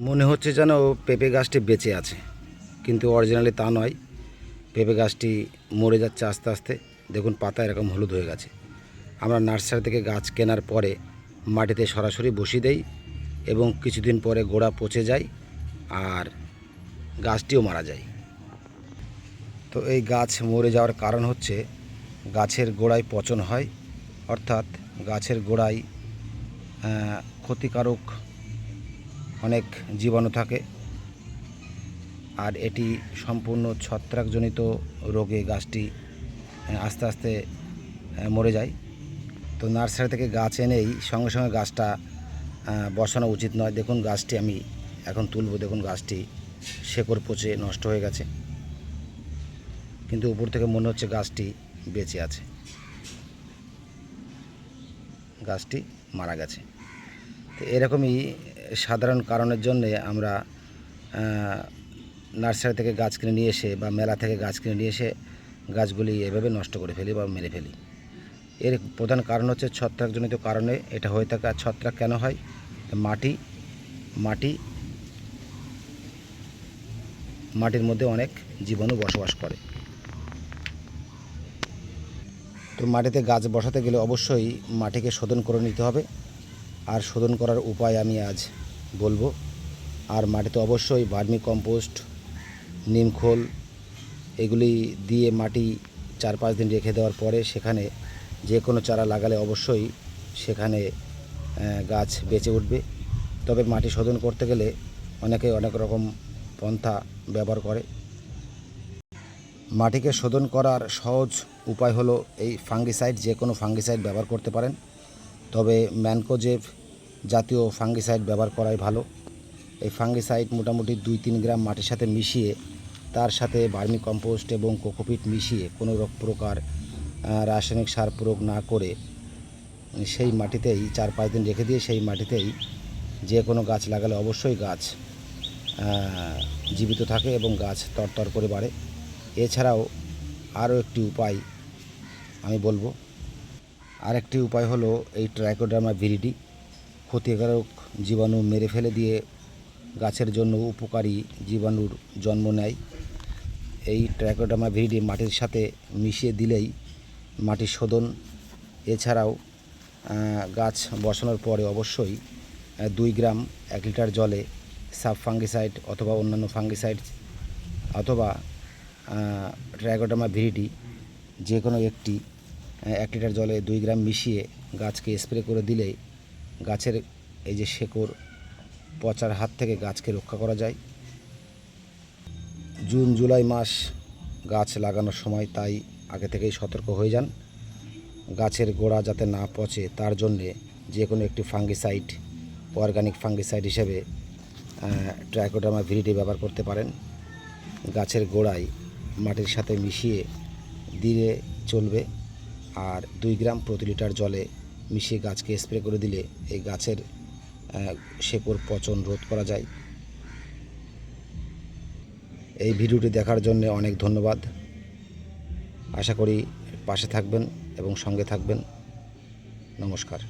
মনে হচ্ছে যেন পেঁপে গাছটি বেঁচে আছে। কিন্তু অরিজিনালি তা নয়। পেঁপে গাছটি মরে যাচ্ছে আস্তে আস্তে। দেখুন, পাতা এরকম হলুদ হয়ে গেছে। আমরা নার্সারি থেকে গাছ কেনার পরে মাটিতে সরাসরি বসিয়ে দেই এবং কিছুদিন পরে গোড়া পচে যায় আর গাছটিও মারা যায়। তো এই গাছ মরে যাওয়ার কারণ হচ্ছে গাছের গোড়ায় পচন হয়। অর্থাৎ গাছের গোড়ায় ক্ষতিকারক অনেক জীবাণু থাকে। আর এটি সম্পূর্ণ ছত্রাকজনিত রোগে গাছটি আস্তে আস্তে মরে যায়। তো নার্সারি থেকে গাছ এনেই সঙ্গে সঙ্গে গাছটা বসানো উচিত নয়। দেখুন গাছটি আমি এখন তুলব, দেখুন গাছটি শেকড় পচে নষ্ট হয়ে গেছে। কিন্তু উপর থেকে মনে হচ্ছে গাছটি বেঁচে আছে। গাছটি মারা গেছে। তো এরকমই সাধারণ কারণের জন্যে আমরা নার্সারি থেকে গাছ কিনে নিয়ে এসে বা মেলা থেকে গাছ কিনে নিয়ে এসে গাছগুলি এভাবে নষ্ট করে ফেলি বা মেরে ফেলি। এর প্রধান কারণ হচ্ছে ছত্রাকজনিত কারণে এটা হয়ে থাকে ছত্রাক কেন হয়? মাটি মাটি, মাটির মধ্যে অনেক জীবাণু বসবাস করে। তো মাটিতে গাছ বসাতে গেলে অবশ্যই মাটিকে শোধন করে নিতে হবে। আর শোধন করার উপায় আমি আজ বলব। আর মাটিতে অবশ্যই ভার্মি কম্পোস্ট নিমখোল এগুলি দিয়ে মাটি চার পাঁচ দিন রেখে দেওয়ার পরে সেখানে যে কোনো চারা লাগালে অবশ্যই সেখানে গাছ বেঁচে উঠবে। তবে মাটি শোধন করতে গেলে অনেকে অনেক রকম পন্থা ব্যবহার করে। মাটিকে শোধন করার সহজ উপায় হলো এই ফাঙ্গিসাইড, যে কোনো ফাঙ্গিসাইড ব্যবহার করতে পারেন। তবে ম্যানকোজেব জাতীয় ফাঙ্গিসাইড ব্যবহার করাই ভালো। এই ফাঙ্গিসাইড মোটামুটি দুই তিন গ্রাম মাটির সাথে মিশিয়ে, তার সাথে ভার্মি কম্পোস্ট এবং কোকোপিট মিশিয়ে কোনো রক প্রকার রাসায়নিক সার প্রয়োগ না করে, সেই মাটিতেই চার পাঁচ দিন রেখে দিয়ে সেই মাটিতেই যে কোনো গাছ লাগালে অবশ্যই গাছ জীবিত থাকে এবং গাছ তরতর করে বাড়ে। এছাড়াও আরও একটি উপায় আমি বলব আরেকটি উপায় হলো এই ট্রাইকোডার্মা ভিরিডি ক্ষতিকারক জীবাণু মেরে ফেলে দিয়ে গাছের জন্য উপকারী জীবাণুর জন্ম নেয়। এই ট্রাইকোডার্মা ভিরিডি মাটির সাথে মিশিয়ে দিলেই মাটি শোধন। এছাড়াও গাছ বসানোর পরে অবশ্যই দুই গ্রাম এক লিটার জলে সাব ফাঙ্গিসাইড অথবা অন্যান্য ফাঙ্গিসাইড অথবা ট্রাইকোডার্মা ভিরিডি যে কোনো একটি এক লিটার জলে দুই গ্রাম মিশিয়ে গাছকে স্প্রে করে দিলেই গাছের এই যে শেকড় পচার হাত থেকে গাছকে রক্ষা করা যায়। জুন, জুলাই মাস গাছ লাগানোর সময় তাই আগে থেকেই সতর্ক হয়ে যান। গাছের গোড়া যাতে না পচে তার জন্যে যে কোনো একটি ফাঙ্গিসাইড, অর্গানিক ফাঙ্গিসাইড হিসেবে ট্রাইকোডার্মা ভিরিডি ব্যবহার করতে পারেন। গাছের গোড়ায় মাটির সাথে মিশিয়ে দিলে চলবে। আর দুই গ্রাম প্রতি লিটার জলে মিশিয়ে গাছকে স্প্রে করে দিলে এই গাছের শেকড় পচন রোধ করা যায়। এই ভিডিওটি দেখার জন্য অনেক ধন্যবাদ। আশা করি পাশে থাকবেন এবং সঙ্গে থাকবেন। নমস্কার।